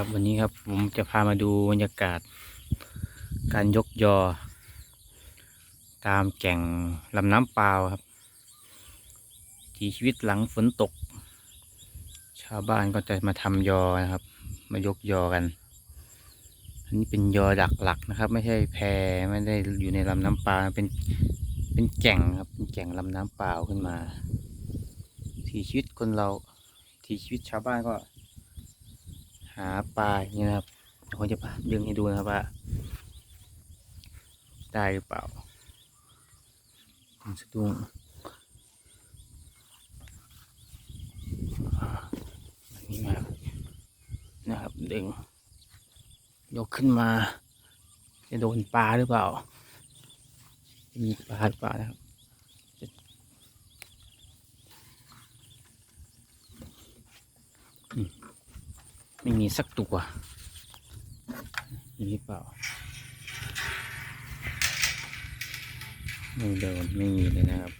ครับวันนี้ครับผมจะพามาดูบรรยากาศ การยกยอ ตามแก่งลำน้ำเปล่าครับที่ชีวิตหลังฝนตก ชาวบ้านก็จะมาทำยอนะครับ มายกยอกัน อันนี้เป็นยอดักหลักนะครับ ไม่ใช่แพไม่ได้อยู่ในลำน้ำเปล่าเป็นเป็นแก่งครับเป็นแก่งลำน้ำเปล่าขึ้นมา ที่ชีวิตคนเราที่ชีวิตชาวบ้านก็ หาปลาอย่างนี้นะครับเดี๋ยวผมจะดึงให้ดูนะครับว่า ได้หรือเปล่าสะดุ้งนนี้มานะครับดึงยกขึ้นมา จะโดนปลาหรือเปล่า มีปลาหรือเปล่านะครับ ไม่มีสักตัวมีหรือเปล่า ไม่โดนไม่มีเลยนะครับ